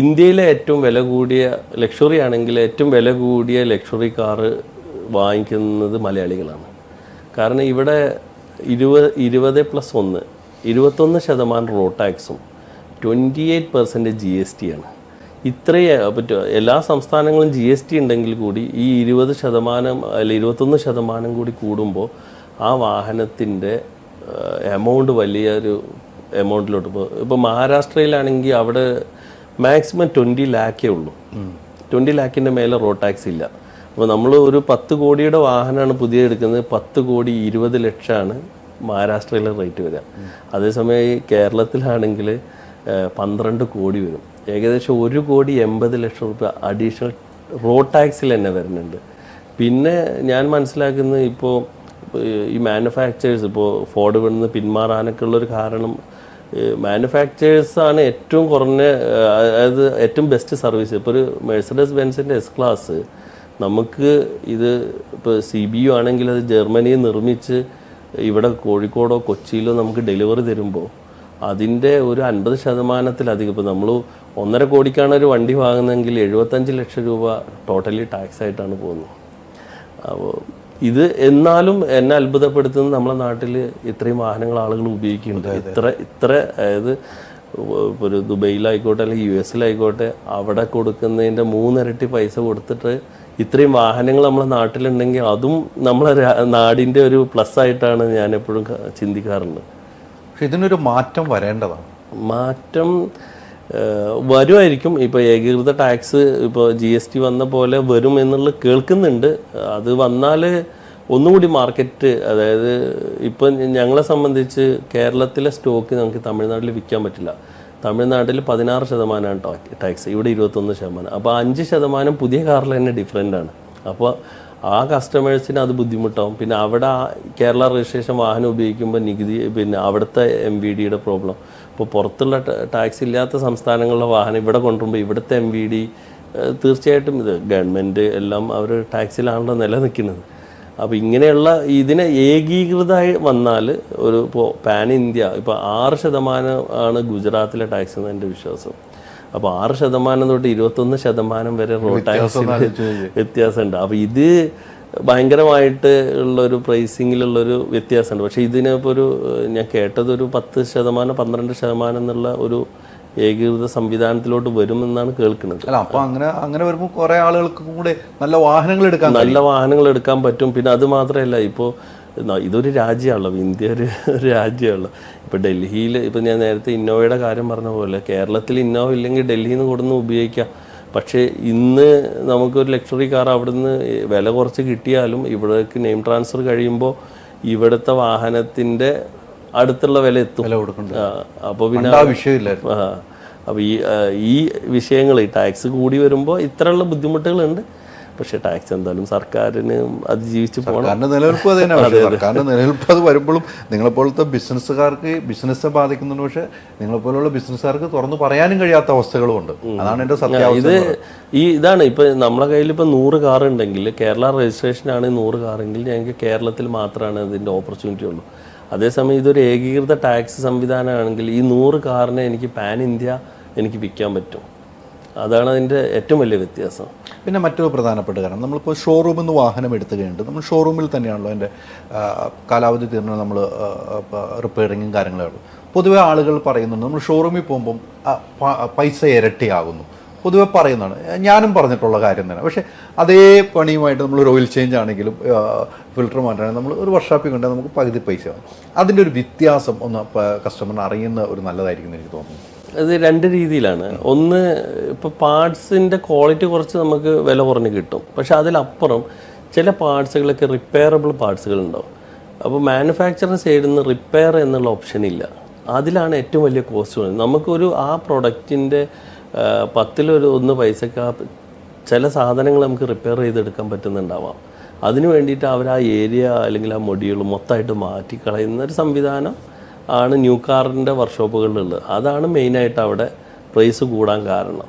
ഇന്ത്യയിലെ ഏറ്റവും വില കൂടിയ ലക്ഷറി ആണെങ്കിൽ ഏറ്റവും വില കൂടിയ ലക്ഷറി കാറ് വാങ്ങിക്കുന്നത് മലയാളികളാണ്. കാരണം ഇവിടെ ഇരുപത് ഇരുപത് പ്ലസ് ഒന്ന് ഇരുപത്തൊന്ന് ശതമാനം റോഡ് ടാക്സും twenty eight percent G S T ആണ്. ഇത്രയേ എല്ലാ സംസ്ഥാനങ്ങളും ജി എസ് ടി ഉണ്ടെങ്കിൽ കൂടി ഈ ഇരുപത് ശതമാനം അല്ല ഇരുപത്തൊന്ന് ശതമാനം കൂടി കൂടുമ്പോൾ ആ വാഹനത്തിന്റെ എമൗണ്ട് വലിയൊരു എമൗണ്ടിലോട്ട് പോകും ഇപ്പോൾ മഹാരാഷ്ട്രയിലാണെങ്കിൽ അവിടെ മാക്സിമം ട്വന്റി ലാക്കേ ഉള്ളൂ. ട്വന്റി ലാക്കിന്റെ മേലെ റോഡ് ടാക്സ് ഇല്ല. അപ്പോൾ നമ്മൾ ഒരു പത്ത് കോടിയുടെ വാഹനമാണ് പുതിയ എടുക്കുന്നത്. പത്ത് കോടി ഇരുപത് ലക്ഷമാണ് മഹാരാഷ്ട്രയിലെ റേറ്റ് വരിക. അതേസമയം ഈ കേരളത്തിലാണെങ്കിൽ പന്ത്രണ്ട് കോടി വരും. ഏകദേശം ഒരു കോടി എൺപത് ലക്ഷം റുപ്യ അഡീഷണൽ റോഡ് ടാക്സിൽ തന്നെ വരുന്നുണ്ട്. പിന്നെ ഞാൻ മനസ്സിലാക്കുന്നത് ഇപ്പോൾ ഈ മാനുഫാക്ചേഴ്സ് ഇപ്പോൾ ഫോർഡ് വിടുന്ന പിന്മാറാനൊക്കെ ഉള്ളൊരു കാരണം മാനുഫാക്ചേഴ്സ് ആണ് ഏറ്റവും കുറഞ്ഞ അതായത് ഏറ്റവും ബെസ്റ്റ് സർവീസ് ഇപ്പോൾ ഒരു മെഴ്സഡസ് ബെൻസിന്റെ എസ് ക്ലാസ് നമുക്ക് ഇത് ഇപ്പോൾ സി ബി യു ആണെങ്കിൽ അത് ജർമ്മനിയിൽ നിർമ്മിച്ച് ഇവിടെ കോഴിക്കോടോ കൊച്ചിയിലോ നമുക്ക് ഡെലിവറി തരുമ്പോൾ അതിന്റെ ഒരു അൻപത് ശതമാനത്തിലധികം ഇപ്പോൾ നമ്മൾ ഒന്നര കോടിക്കാണ് ഒരു വണ്ടി വാങ്ങുന്നതെങ്കിൽ എഴുപത്തഞ്ച് ലക്ഷം രൂപ ടോട്ടലി ടാക്സ് ആയിട്ടാണ് പോകുന്നത്. അപ്പോൾ ഇത് എന്നാലും എന്നെ അത്ഭുതപ്പെടുത്തുന്നത് നമ്മളെ നാട്ടിൽ ഇത്രയും വാഹനങ്ങൾ ആളുകൾ ഉപയോഗിക്കുന്നുണ്ട്. ഇത്ര ഇത്ര അതായത് ഒരു ദുബൈയിലായിക്കോട്ടെ അല്ലെങ്കിൽ യു എസിലായിക്കോട്ടെ അവിടെ കൊടുക്കുന്നതിന്റെ മൂന്നിരട്ടി പൈസ കൊടുത്തിട്ട് ഇത്രയും വാഹനങ്ങൾ നമ്മളെ നാട്ടിലുണ്ടെങ്കിൽ അതും നമ്മളെ നാടിന്റെ ഒരു പ്ലസ് ആയിട്ടാണ് ഞാൻ എപ്പോഴും ചിന്തിക്കാറുണ്ട്. പക്ഷെ ഇതിനൊരു മാറ്റം വരേണ്ടതാണ്. മാറ്റം വരുമായിരിക്കും. ഇപ്പോൾ ഏകീകൃത ടാക്സ് ഇപ്പോൾ ജി എസ് ടി വന്ന പോലെ വരും എന്നുള്ളത് കേൾക്കുന്നുണ്ട്. അത് വന്നാൽ ഒന്നുകൂടി മാർക്കറ്റ് അതായത് ഇപ്പം ഞങ്ങളെ സംബന്ധിച്ച് കേരളത്തിലെ സ്റ്റോക്ക് നമുക്ക് തമിഴ്നാട്ടിൽ വിൽക്കാൻ പറ്റില്ല. തമിഴ്നാട്ടിൽ പതിനാറ് ശതമാനമാണ് ടാക്സ്. ഇവിടെ ഇരുപത്തൊന്ന് ശതമാനം. അപ്പോൾ അഞ്ച് ശതമാനം പുതിയ കാറിൽ തന്നെ ഡിഫറെന്റ് ആണ്. അപ്പോൾ ആ കസ്റ്റമേഴ്സിന് അത് ബുദ്ധിമുട്ടാവും. പിന്നെ അവിടെ കേരള രജിസ്ട്രേഷൻ വാഹനം ഉപയോഗിക്കുമ്പോൾ നികുതി പിന്നെ അവിടുത്തെ എം വി ഡിയുടെ പ്രോബ്ലം ഇപ്പോൾ പുറത്തുള്ള ടാക്സ് ഇല്ലാത്ത സംസ്ഥാനങ്ങളിലെ വാഹനം ഇവിടെ കൊണ്ടുവരുമ്പോൾ ഇവിടുത്തെ എം വി ഡി തീർച്ചയായിട്ടും ഇത് ഗവൺമെന്റ് എല്ലാം അവർ ടാക്സിലാണല്ലോ നിലനിൽക്കുന്നത്. അപ്പോൾ ഇങ്ങനെയുള്ള ഇതിനെ ഏകീകൃതമായി വന്നാൽ ഒരു ഇപ്പോൾ പാൻ ഇന്ത്യ ഇപ്പോൾ ആറ് ശതമാനം ആണ് ഗുജറാത്തിലെ ടാക്സ് എന്ന് എന്റെ വിശ്വാസം. അപ്പോൾ ആറ് ശതമാനം തൊട്ട് ഇരുപത്തൊന്ന് ശതമാനം വരെ റോഡ് ടാക്സിൽ വ്യത്യാസമുണ്ട്. അപ്പോൾ ഇത് ഭയങ്കരമായിട്ട് ഉള്ളൊരു പ്രൈസിങ്ങിലുള്ളൊരു വ്യത്യാസമുണ്ട്. പക്ഷേ ഇതിനിപ്പോൾ ഒരു ഞാൻ കേട്ടത് ഒരു പത്ത് ശതമാനം പന്ത്രണ്ട് ശതമാനം എന്നുള്ള ഒരു ഏകീകൃത സംവിധാനത്തിലോട്ട് വരുമെന്നാണ് കേൾക്കുന്നത്. അല്ല അപ്പൊ അങ്ങനെ അങ്ങനെ വരുമ്പോൾ കുറെ ആളുകൾക്ക് കൂടെ നല്ല വാഹനങ്ങൾ എടുക്കാൻ നല്ല വാഹനങ്ങൾ എടുക്കാൻ പറ്റും. പിന്നെ അത് മാത്രമല്ല ഇപ്പോൾ ഇതൊരു രാജ്യമാണല്ലോ. ഇന്ത്യ ഒരു രാജ്യമാണല്ലോ. ഇപ്പോൾ ഡൽഹിയിൽ ഇപ്പോൾ ഞാൻ നേരത്തെ ഇന്നോവയുടെ കാര്യം പറഞ്ഞ പോലെ കേരളത്തിൽ ഇന്നോവ ഇല്ലെങ്കിൽ ഡൽഹിയിൽ നിന്ന് കൊടുന്ന് ഉപയോഗിക്കാം. പക്ഷേ ഇന്ന് നമുക്കൊരു ലക്ഷറി കാർ അവിടുന്ന് വില കുറച്ച് കിട്ടിയാലും ഇവിടേക്ക് നെയിം ട്രാൻസ്ഫർ കഴിയുമ്പോൾ ഇവിടുത്തെ വാഹനത്തിന്റെ അടുത്തുള്ള വില എത്തും. വില കൊടുക്കണ്ട? അപ്പോൾ പിന്നെ വിഷയമില്ലായിരുന്നു. അപ്പോൾ ഈ ഈ വിഷയങ്ങൾ ഈ ടാക്സ് കൂടി വരുമ്പോൾ ഇത്രയുള്ള ബുദ്ധിമുട്ടുകളുണ്ട്. പക്ഷേ ടാക്സ് എന്തായാലും സർക്കാരിന് അതിജീവിച്ച് പോകണം നിലനിൽപ്പ് അത് തന്നെ പക്ഷേ സർക്കാരിന്റെ നിലനിൽപ്പ് അത് വരുമ്പോഴും നിങ്ങളെപ്പോലത്തെ ബിസിനസ്സുകാർക്ക് ബിസിനസ്സെ ബാധിക്കുന്നുണ്ട് പക്ഷേ നിങ്ങളെപ്പോലുള്ള ബിസിനസ്സുകാർക്ക് തുറന്നു പറയാനും കഴിയാത്ത അവസ്ഥകളുമുണ്ട് അതാണ് എന്റെ സത്യാവസ്ഥ ഇത് ഈ ഇതാണ് ഇപ്പൊ നമ്മളെ കയ്യിൽ ഇപ്പൊ നൂറ് കാർ ഉണ്ടെങ്കിൽ കേരള രജിസ്ട്രേഷൻ ആണ് നൂറ് കാറെങ്കിൽ ഞങ്ങൾക്ക് കേരളത്തിൽ മാത്രമാണ് ഇതിന്റെ ഓപ്പർച്യൂണിറ്റി ഉള്ളൂ. അതേസമയം ഇതൊരു ഏകീകൃത ടാക്സ് സംവിധാനമാണെങ്കിൽ ഈ നൂറ് കാറിനെ എനിക്ക് പാൻ ഇന്ത്യ എനിക്ക് വിൽക്കാൻ പറ്റും. അതാണ് അതിന്റെ ഏറ്റവും വലിയ വ്യത്യാസം. പിന്നെ മറ്റൊരു പ്രധാനപ്പെട്ട കാരണം നമ്മളിപ്പോൾ ഷോറൂമിൽ നിന്ന് വാഹനം എടുത്തു കഴിഞ്ഞിട്ട് നമ്മൾ ഷോറൂമിൽ തന്നെയാണല്ലോ അതിന്റെ കാലാവധി തീർന്ന നമ്മൾ റിപ്പയറിങ്ങും കാര്യങ്ങളും പൊതുവെ ആളുകൾ പറയുന്നുണ്ട് നമ്മൾ ഷോറൂമിൽ പോകുമ്പം പൈസ ഇരട്ടിയാകുന്നു. പൊതുവെ പറയുന്നതാണ്. ഞാനും പറഞ്ഞിട്ടുള്ള കാര്യം തന്നെ. പക്ഷേ അതേ പണിയുമായിട്ട് നമ്മൾ ഒരു ഓയിൽ ചേഞ്ച് ആണെങ്കിലും ഫിൽറ്റർ മാറ്റാണെങ്കിൽ നമ്മൾ ഒരു വർഷാപ്പിൽ കൊണ്ടാൽ നമുക്ക് പകുതി പൈസ അതിന്റെ ഒരു വ്യത്യാസം ഒന്ന് കസ്റ്റമറിന് അറിയുന്ന ഒരു നല്ലതായിരിക്കും എന്ന് എനിക്ക് തോന്നുന്നു. അത് രണ്ട് രീതിയിലാണ്. ഒന്ന് ഇപ്പോൾ പാർട്സിന്റെ ക്വാളിറ്റി കുറച്ച് നമുക്ക് വില കുറഞ്ഞ് കിട്ടും. പക്ഷെ അതിലപ്പുറം ചില പാർട്സുകളൊക്കെ റിപ്പയറബിൾ പാർട്സുകൾ ഉണ്ടാവും അപ്പോൾ മാനുഫാക്ചറിങ് സൈഡിൽ നിന്ന് റിപ്പയർ എന്നുള്ള ഓപ്ഷൻ ഇല്ല. അതിലാണ് ഏറ്റവും വലിയ കോസ്റ്റ് വരുന്നത്. നമുക്കൊരു ആ പ്രൊഡക്റ്റിന്റെ പത്തിലൊരു ഒന്ന് പൈസക്ക് ആ ചില സാധനങ്ങൾ നമുക്ക് റിപ്പയർ ചെയ്തെടുക്കാൻ പറ്റുന്നുണ്ടാവാം. അതിനു വേണ്ടിയിട്ട് അവർ ആ ഏരിയ അല്ലെങ്കിൽ ആ മൊഡ്യൂൾ മൊത്തമായിട്ട് മാറ്റിക്കളയുന്ന ഒരു സംവിധാനം ആണ് ന്യൂ കാറിന്റെ വർക്ക്ഷോപ്പുകളിലുള്ളത് അതാണ് മെയിനായിട്ട് അവിടെ പ്രൈസ് കൂടാൻ കാരണം.